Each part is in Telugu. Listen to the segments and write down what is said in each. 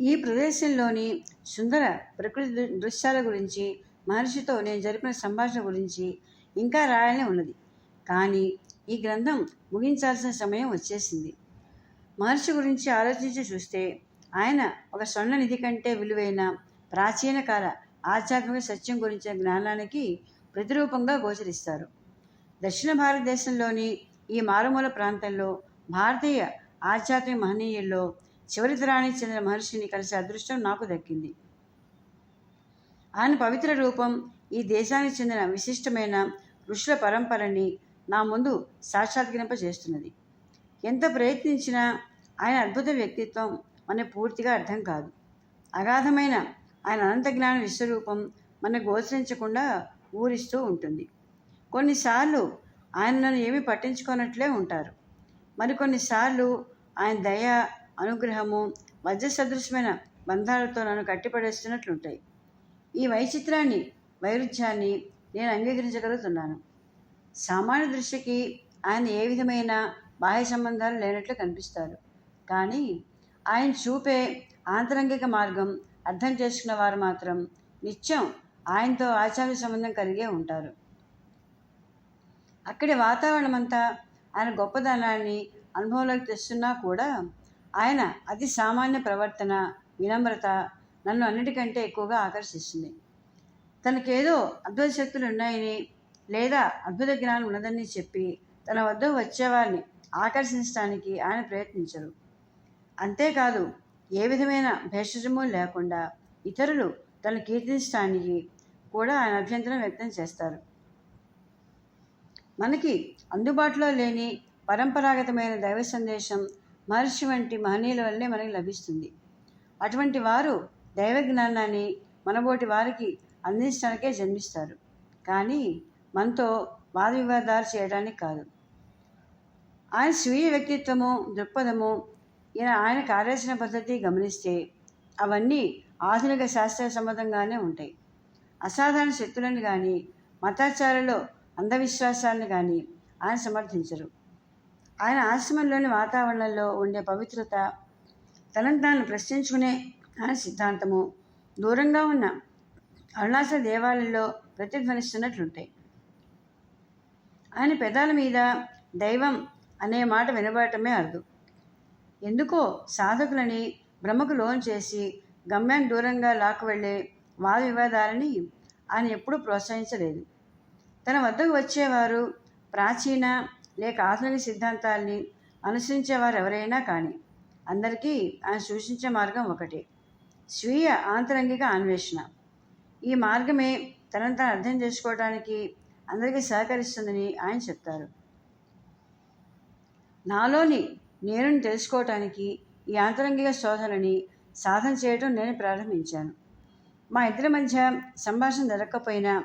ఈ ప్రదేశంలోని సుందర ప్రకృతి దృశ్యాల గురించి మహర్షితో నేను జరిపిన సంభాషణ గురించి ఇంకా రాయాలని ఉన్నది. కానీ ఈ గ్రంథం ముగించాల్సిన సమయం వచ్చేసింది. మహర్షి గురించి ఆలోచించి చూస్తే ఆయన ఒక స్వర్ణ నిధి కంటే విలువైన ప్రాచీన కాల ఆధ్యాత్మిక సత్యం గురించిన జ్ఞానానికి ప్రతిరూపంగా గోచరిస్తారు. దక్షిణ భారతదేశంలోని ఈ మారుమూల ప్రాంతంలో భారతీయ ఆధ్యాత్మిక మహనీయుల్లో చివరి తరానికి చెందిన మహర్షిని కలిసే అదృష్టం నాకు దక్కింది. ఆయన పవిత్ర రూపం ఈ దేశానికి చెందిన విశిష్టమైన ఋషుల పరంపరని నా ముందు సాక్షాత్కరింపజేస్తున్నది. ఎంత ప్రయత్నించినా ఆయన అద్భుత వ్యక్తిత్వం మనకు పూర్తిగా అర్థం కాదు. అగాధమైన ఆయన అనంత జ్ఞాన విశ్వరూపం మన గోచరించకుండా ఊరిస్తూ ఉంటుంది. కొన్నిసార్లు ఆయన నన్ను ఏమీ పట్టించుకోనట్లే ఉంటారు. మరికొన్నిసార్లు ఆయన దయ అనుగ్రహము వజ్ర సదృశమైన బంధాలతో నన్ను కట్టిపడేస్తున్నట్లుంటాయి. ఈ వైచిత్రాన్ని వైరుధ్యాన్ని నేను అంగీకరించగలుగుతున్నాను. సామాన్య దృష్టికి ఆయన ఏ విధమైన బాహ్య సంబంధాలు లేనట్లు కనిపిస్తారు. కానీ ఆయన చూపే ఆంతరంగిక మార్గం అర్థం చేసుకున్న వారు మాత్రం నిత్యం ఆయనతో ఆచార్య సంబంధం కలిగే ఉంటారు. అక్కడి వాతావరణం అంతా ఆయన గొప్పదనాన్ని అనుభవంలోకి తెస్తున్నా కూడా ఆయన అతి సామాన్య ప్రవర్తన వినమ్రత నన్ను అన్నిటికంటే ఎక్కువగా ఆకర్షిస్తుంది. తనకేదో అద్భుత శక్తులు ఉన్నాయని లేదా అద్భుత జ్ఞానం ఉన్నదని చెప్పి తన వద్ద వచ్చేవారిని ఆకర్షించడానికి ఆయన ప్రయత్నించరు. అంతేకాదు ఏ విధమైన భేషజము లేకుండా ఇతరులు తను కీర్తించడానికి కూడా ఆయన అభ్యంతరం వ్యక్తం చేస్తారు. మనకి అందుబాటులో లేని పరంపరాగతమైన దైవ సందేశం మహర్షి వంటి మహనీయుల వల్లే మనకి లభిస్తుంది. అటువంటి వారు దైవ జ్ఞానాన్ని మనబోటి వారికి అందించడానికే జన్మిస్తారు. కానీ మనతో వాద వివాదాలు చేయడానికి కాదు. ఆయన స్వీయ వ్యక్తిత్వము దృక్పథము ఈయన ఆయన కార్యాచరణ పద్ధతి గమనిస్తే అవన్నీ ఆధునిక శాస్త్ర సంబంధంగానే ఉంటాయి. అసాధారణ శక్తులను కానీ మతాచారులో అంధవిశ్వాసాలను కానీ ఆయన సమర్థించరు. ఆయన ఆశ్రమంలోని వాతావరణంలో ఉండే పవిత్రత తనను తాను ప్రశ్నించుకునే ఆయన సిద్ధాంతము. దూరంగా ఉన్న అరుణాచల దేవాలయంలో ప్రతిధ్వనిస్తున్నట్లుంటాయి ఆయన పెదాల మీద దైవం అనే మాట వినబడటమే అర్థం ఎందుకో సాధకులని భ్రమకు లోన్ చేసి గమ్యాన్ని దూరంగా లాక్కు వెళ్ళే వాద వివాదాలని ఆయన ఎప్పుడూ ప్రోత్సహించలేదు. తన వద్దకు వచ్చేవారు ప్రాచీన లేక ఆధునిక సిద్ధాంతాల్ని అనుసరించేవారు ఎవరైనా కానీ అందరికీ ఆయన సూచించే మార్గం ఒకటే. స్వీయ ఆంతరంగిక అన్వేషణ. ఈ మార్గమే తనను తాను అర్థం చేసుకోవడానికి అందరికీ సహకరిస్తుందని ఆయన చెప్తారు. నాలోని నేను తెలుసుకోవటానికి ఈ ఆంతరంగిక శోధనని సాధన చేయడం నేను ప్రారంభించాను. మా ఇద్దరి మధ్య సంభాషణ జరగకపోయినా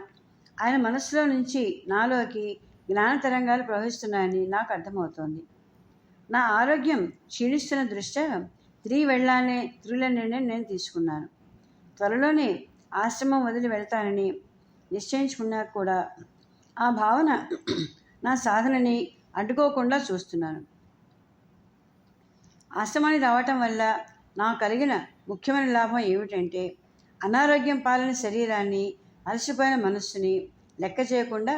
ఆయన మనసులో నుంచి నాలోకి జ్ఞాన తరంగాలు ప్రవహిస్తున్నాయని నాకు అర్థమవుతోంది. నా ఆరోగ్యం క్షీణిస్తున్న దృష్ట్యా తిరిగి వెళ్ళాలనే త్రుల నిర్ణయం నేను తీసుకున్నాను. త్వరలోనే ఆశ్రమం వదిలి వెళ్తానని నిశ్చయించుకున్నా కూడా ఆ భావన నా సాధనని అడ్డుకోకుండా చూస్తున్నాను. ఆశ్రమానికి రావటం వల్ల నాకు కలిగిన ముఖ్యమైన లాభం ఏమిటంటే అనారోగ్యం పాలన శరీరాన్ని అలసిపోయిన మనస్సుని లెక్క చేయకుండా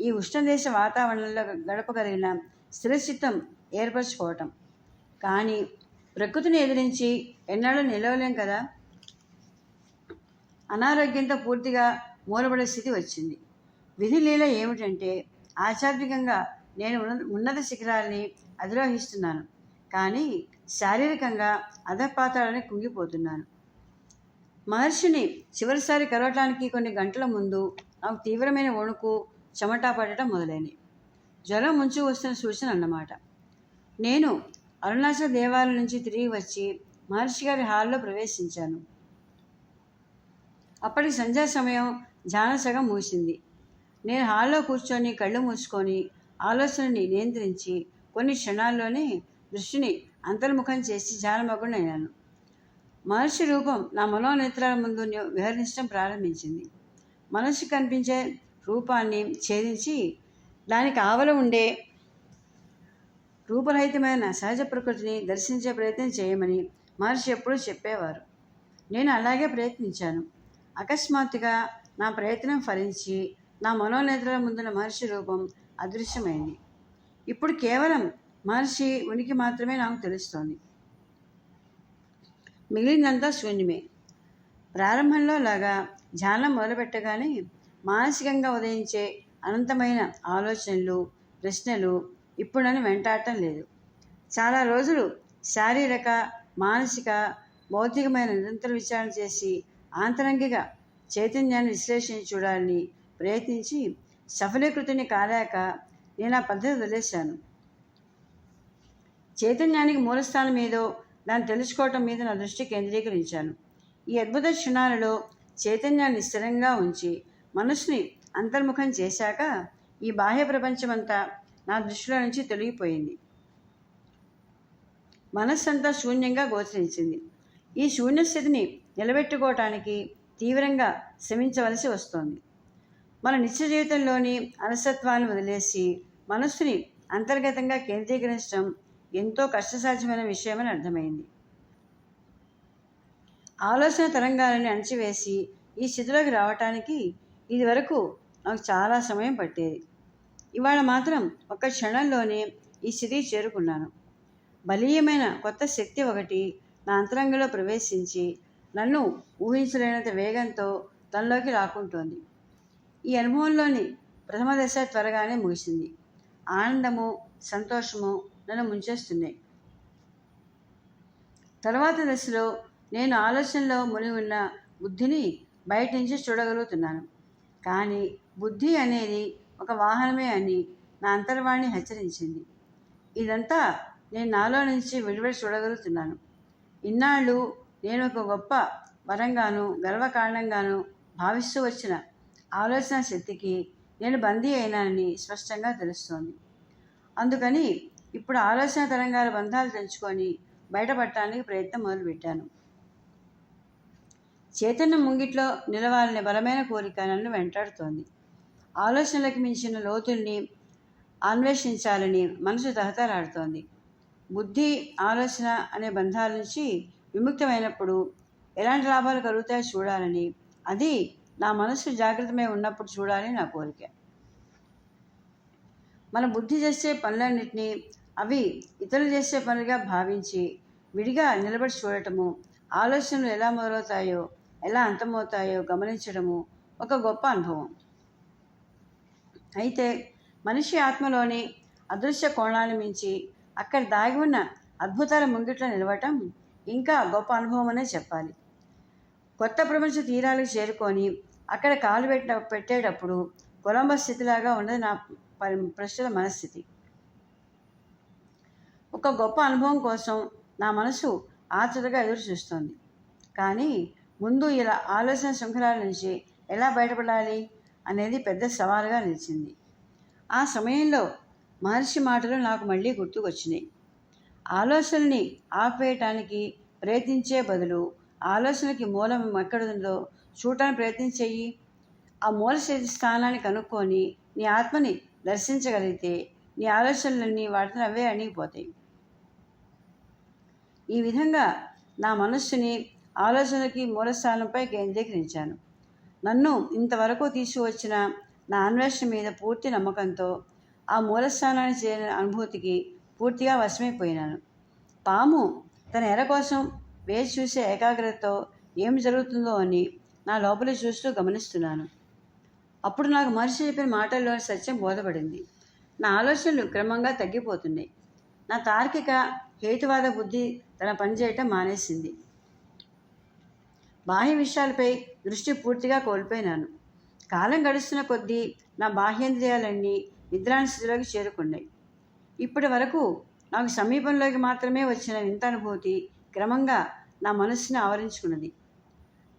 ఈ ఉష్ణదేశ వాతావరణంలో గడపగలిగిన స్థిరచిత్తం ఏర్పరచుకోవటం. కానీ ప్రకృతిని ఎదిరించి ఎన్నాళ్ళు నిలవలేం కదా? అనారోగ్యంతో పూర్తిగా మూలబడే స్థితి వచ్చింది. విధి లీల ఏమిటంటే ఆధ్యాత్మికంగా నేను ఉన్న- ఉన్నత శిఖరాల్ని అధిరోహిస్తున్నాను. కానీ శారీరకంగా అధపాతాలని కుంగిపోతున్నాను. మహర్షిని చివరిసారి కలవటానికి కొన్ని గంటల ముందు నాకు తీవ్రమైన వణుకు చెమట పడటం మొదలైనవి. జ్వరం ముంచు వస్తున్న సూచన అన్నమాట. నేను అరుణాచల దేవాలయం నుంచి తిరిగి వచ్చి మహర్షి గారి హాల్లో ప్రవేశించాను. అప్పటికి సంధ్యా సమయం జానసగం మూసింది నేను హాల్లో కూర్చొని కళ్ళు మూసుకొని ఆలోచనని నియంత్రించి కొన్ని క్షణాల్లోనే దృష్టిని అంతర్ముఖం చేసి జానమగ్గునయ్యాను మహర్షి రూపం నా మనోనేత్రాల ముందు విహరించడం ప్రారంభించింది. మనసు కనిపించే రూపాన్ని ఛేదించి దానికి ఆవల ఉండే రూపరహితమైన సహజ ప్రకృతిని దర్శించే ప్రయత్నం చేయమని మహర్షి ఎప్పుడూ చెప్పేవారు. నేను అలాగే ప్రయత్నించాను. అకస్మాత్తుగా నా ప్రయత్నం ఫలించి నా మనోనేత్రాల ముందున్న మహర్షి రూపం అదృశ్యమైంది. ఇప్పుడు కేవలం మహర్షి ఉనికి మాత్రమే నాకు తెలుస్తోంది. మిగిలిందంతా శూన్యమే. ప్రారంభంలో లాగా ధ్యానం మొదలుపెట్టగానే మానసికంగా ఉదయించే అనంతమైన ఆలోచనలు ప్రశ్నలు ఇప్పుడు నన్ను వెంటాడటం లేదు. చాలా రోజులు శారీరక మానసిక భౌతికమైన నిరంతర విచారణ చేసి ఆంతరంగిక చైతన్యాన్ని విశ్లేషించి చూడాలని ప్రయత్నించి సఫలీకృతిని కాలేక నేను ఆ పద్ధతి వదిలేశాను. చైతన్యానికి మూలస్థానం మీదో దాన్ని తెలుసుకోవటం మీద నా దృష్టి కేంద్రీకరించాను. ఈ అద్భుత క్షణాలలో చైతన్యాన్ని స్థిరంగా ఉంచి మనసుని అంతర్ముఖం చేశాక ఈ బాహ్య ప్రపంచమంతా నా దృష్టిలో నుంచి తొలగిపోయింది. మనస్సంతా శూన్యంగా గోచరించింది. ఈ శూన్య స్థితిని నిలబెట్టుకోవటానికి తీవ్రంగా శ్రమించవలసి వస్తోంది. మన నిత్య జీవితంలోని అలసత్వాన్ని వదిలేసి మనస్సుని అంతర్గతంగా కేంద్రీకరించడం ఎంతో కష్టసాధ్యమైన విషయమని అర్థమైంది. ఆలోచన తరంగాలని అణచివేసి ఈ స్థితిలోకి రావటానికి ఇది వరకు నాకు చాలా సమయం పట్టేది. ఇవాళ మాత్రం ఒక క్షణంలోనే ఈ స్థితికి చేరుకున్నాను. బలీయమైన కొత్త శక్తి ఒకటి నా అంతరంగంలో ప్రవేశించి నన్ను ఊహించలేనంత వేగంతో తనలోకి లాక్కుంటోంది. ఈ అనుభవంలోని ప్రథమ దశ త్వరగానే ముగిసింది. ఆనందము సంతోషము నన్ను ముంచేస్తున్నాయి. తర్వాత దశలో నేను ఆలోచనలో మునిగి ఉన్న బుద్ధిని బయట నుంచి చూడగలుగుతున్నాను. కానీ బుద్ధి అనేది ఒక వాహనమే అని నా అంతర్వాణి హెచ్చరించింది. ఇదంతా నేను నాలో నుంచి విడివడి చూడగలుగుతున్నాను. ఇన్నాళ్ళు నేను ఒక గొప్ప వరంగాను గర్వకారణంగాను భావిస్తూ వచ్చిన ఆలోచన శక్తికి నేను బందీ అయినానని స్పష్టంగా తెలుస్తోంది. అందుకని ఇప్పుడు ఆలోచన తరంగాల బంధాలు తెంచుకొని బయటపడటానికి ప్రయత్నం మొదలుపెట్టాను. చైతన్య ముంగిట్లో నిలవాలనే బలమైన కోరిక నన్ను వెంటాడుతోంది. ఆలోచనలకు మించిన లోతుల్ని అన్వేషించాలని మనసు తహతలాడుతోంది బుద్ధి ఆలోచన అనే బంధాల నుంచి విముక్తమైనప్పుడు ఎలాంటి లాభాలు కలుగుతాయో చూడాలని అది నా మనసు జాగ్రత్తమై ఉన్నప్పుడు చూడాలని నా కోరిక. మన బుద్ధి చేసే పనులన్నింటినీ అవి ఇతరులు చేసే పనులుగా భావించి విడిగా నిలబడి చూడటము ఆలోచనలు ఎలా మొదలవుతాయో ఎలా అంతమవుతాయో గమనించడము ఒక గొప్ప అనుభవం. అయితే మనిషి ఆత్మలోని అదృశ్య కోణాలను మించి అక్కడ దాగి ఉన్న అద్భుతాల ముంగిట్లో నిలవటం ఇంకా గొప్ప అనుభవం అనే చెప్పాలి. కొత్త ప్రపంచ తీరాలకు చేరుకొని అక్కడ కాలు పెట్ట పెట్టేటప్పుడు కొలంబస్ స్థితిలాగా ఉన్నది నా పరి ప్రస్తుత మనస్థితి. ఒక గొప్ప అనుభవం కోసం నా మనసు ఆతృతగా ఎదురు చూస్తోంది కానీ ముందు ఇలా ఆలోచన శృంఖలాల నుంచి ఎలా బయటపడాలి అనేది పెద్ద సవాలుగా నిలిచింది. ఆ సమయంలో మహర్షి మాటలు నాకు మళ్ళీ గుర్తుకొచ్చినాయి. ఆలోచనని ఆపేయటానికి ప్రయత్నించే బదులు ఆలోచనకి మూలం ఎక్కడుందో చూడటానికి ప్రయత్నించేయి. ఆ మూల స్థానాన్ని కనుక్కొని నీ ఆత్మని దర్శించగలిగితే నీ ఆలోచనలన్నీ వాటిని అవే అణిగిపోతాయి. ఈ విధంగా నా మనస్సుని ఆలోచనకి మూలస్థానంపై కేంద్రీకరించాను. నన్ను ఇంతవరకు తీసుకువచ్చిన నా అన్వేషణ మీద పూర్తి నమ్మకంతో ఆ మూలస్థానాన్ని చేరిన అనుభూతికి పూర్తిగా వశమైపోయినాను. పాము తన ఎర కోసం వేచి చూసే ఏకాగ్రతతో ఏం జరుగుతుందో అని నా లోపలి చూస్తూ గమనిస్తున్నాను. అప్పుడు నాకు మనిషి చెప్పిన మాటల్లోని సత్యం బోధపడింది. నా ఆలోచనలు క్రమంగా తగ్గిపోతున్నాయి. నా తార్కిక హేతువాద బుద్ధి తన పనిచేయటం మానేసింది. బాహ్య విషయాలపై దృష్టి పూర్తిగా కోల్పోయినాను. కాలం గడుస్తున్న కొద్దీ నా బాహ్యేంద్రియాలన్నీ నిద్రాని స్థితిలోకి చేరుకున్నాయి. ఇప్పటి వరకు నాకు సమీపంలోకి మాత్రమే వచ్చిన వింత అనుభూతి క్రమంగా నా మనస్సును ఆవరించుకున్నది.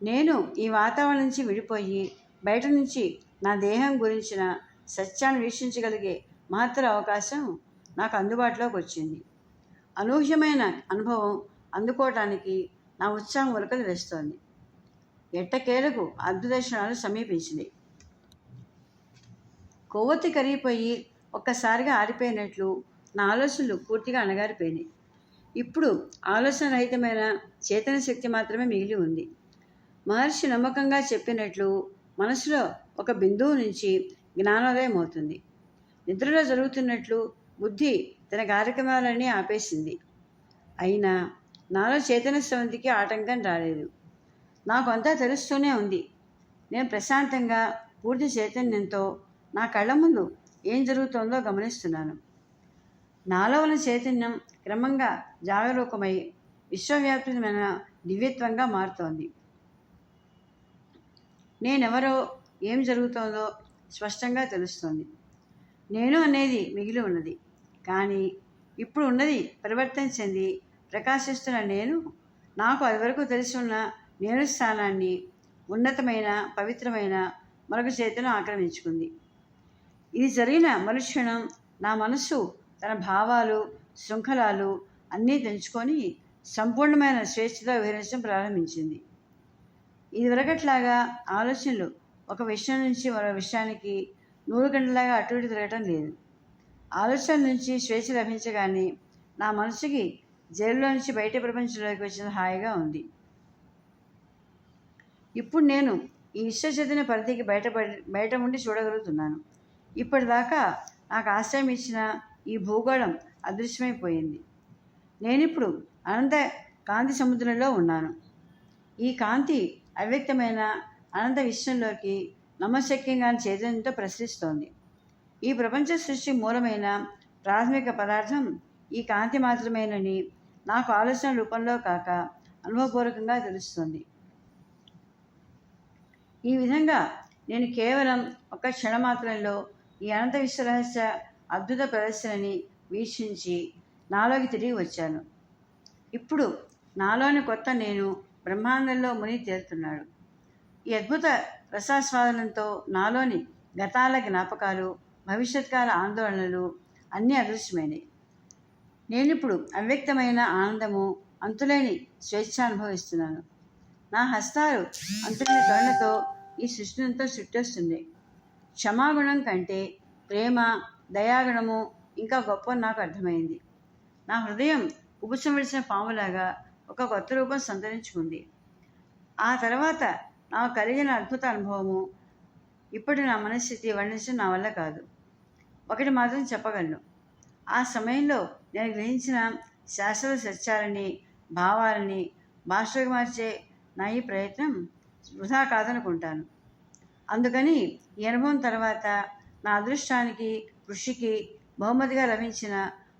నేను ఈ వాతావరణం నుంచి విడిపోయి బయట నుంచి నా దేహం గురించిన సత్యాన్ని వీక్షించగలిగే మహత్తర అవకాశం నాకు అందుబాటులోకి వచ్చింది. అనూహ్యమైన అనుభవం అందుకోవటానికి నా ఉత్సాహం ఉరకలు వేస్తోంది. ఎట్టకేలకు అర్ధదర్శనాలు సమీపించింది. కొవ్వొత్తి కరిగిపోయి ఒక్కసారిగా ఆరిపోయినట్లు నా ఆలోచనలు పూర్తిగా అణగారిపోయినాయి. ఇప్పుడు ఆలోచన రహితమైన చేతన శక్తి మాత్రమే మిగిలి ఉంది. మహర్షి నమ్మకంగా చెప్పినట్లు మనసులో ఒక బిందువు నుంచి జ్ఞానోదయం అవుతుంది. నిద్రలో జరుగుతున్నట్లు బుద్ధి తన కార్యక్రమాలన్నీ ఆపేసింది. అయినా నాలో చైతన్య స్రవంతికి ఆటంకం రాలేదు. నాకు అంతా తెలుస్తూనే ఉంది. నేను ప్రశాంతంగా పూర్తి చైతన్యంతో నా కళ్ళ ముందు ఏం జరుగుతోందో గమనిస్తున్నాను. నాలో ఉన్న చైతన్యం క్రమంగా జాగరూకమై విశ్వవ్యాప్తమైన దివ్యత్వంగా మారుతోంది. నేనెవరో ఏం జరుగుతోందో స్పష్టంగా తెలుస్తోంది. నేను అనేది మిగిలి ఉన్నది. కానీ ఇప్పుడు ఉన్నది పరివర్తన చెంది ప్రకాశిస్తున్న నేను నాకు అది వరకు తెలిసి ఉన్న స్థానాన్ని ఉన్నతమైన పవిత్రమైన మరొక చేతను ఆక్రమించుకుంది. ఇది జరిగిన మరుక్షణం నా మనస్సు తన భావాలు శృంఖలాలు అన్నీ తెంచుకొని సంపూర్ణమైన స్వేచ్ఛతో వివరించడం ప్రారంభించింది. ఇదివరకట్లాగా ఆలోచనలు ఒక విషయం నుంచి మరో విషయానికి నూరు గంటలాగా అటు ఇటు తిరగటం లేదు. ఆలోచన నుంచి స్వేచ్ఛ లభించగానే నా మనసుకి జైల్లో నుంచి బయట ప్రపంచంలోకి వచ్చిన హాయిగా ఉంది. ఇప్పుడు నేను ఈ విశ్వచైతన్య పరిధికి బయటపడి బయట ఉండి చూడగలుగుతున్నాను. ఇప్పటిదాకా నాకు ఆశ్రయం ఇచ్చిన ఈ భూగోళం అదృశ్యమైపోయింది. నేనిప్పుడు అనంత కాంతి సముద్రంలో ఉన్నాను. ఈ కాంతి అవ్యక్తమైన అనంత విశ్వంలోకి నమశక్యంగా చైతన్యంతో ప్రసరిస్తోంది. ఈ ప్రపంచ సృష్టి మూలమైన ప్రాథమిక పదార్థం ఈ కాంతి మాత్రమేనని నాకు ఆలోచన రూపంలో కాక అనుభవపూర్వకంగా తెలుస్తుంది. ఈ విధంగా నేను కేవలం ఒక క్షణమాత్రంలో ఈ అనంత విశ్వరహస్య అద్భుత ప్రదర్శనని వీక్షించి నాలోకి తిరిగి వచ్చాను. ఇప్పుడు నాలోని కొత్త నేను బ్రహ్మాండంలో ముని తేలుతున్నాడు ఈ అద్భుత రసాస్వాదనంతో నాలోని గతాల జ్ఞాపకాలు భవిష్యత్కాల ఆందోళనలు అన్నీ అదృశ్యమైనవి నేనిప్పుడు అవ్యక్తమైన ఆనందము అంతులేని స్వేచ్ఛ అనుభవిస్తున్నాను. నా హస్తాలు అంటున్న కరుణతో ఈ సృష్టినంతా చుట్టేస్తుంది. క్షమాగుణం కంటే ప్రేమ దయాగుణము ఇంకా గొప్ప నాకు అర్థమైంది. నా హృదయం కుబుసం విడిచిన పాములాగా ఒక కొత్త రూపం సంతరించుకుంది. ఆ తర్వాత నాకు కలిగిన అద్భుత అనుభవము ఇప్పుడు నా మనస్థితి వర్ణించడం నా వల్ల కాదు. ఒకటి మాత్రం చెప్పగలను. ఆ సమయంలో నేను గ్రహించిన శాశ్వత సత్యాలని భావాలని భాషకు మార్చే నా ఈ ప్రయత్నం వృధా కాదనుకుంటాను. అందుకని ఈ అనుభవం తర్వాత నా అదృష్టానికి కృషికి బహుమతిగా లభించిన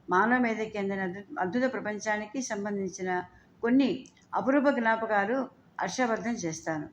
మానవ మేధకి అందిన అద్భుత ప్రపంచానికి సంబంధించిన కొన్ని అపురూప జ్ఞాపకాలు హర్షవర్ధం చేస్తాను.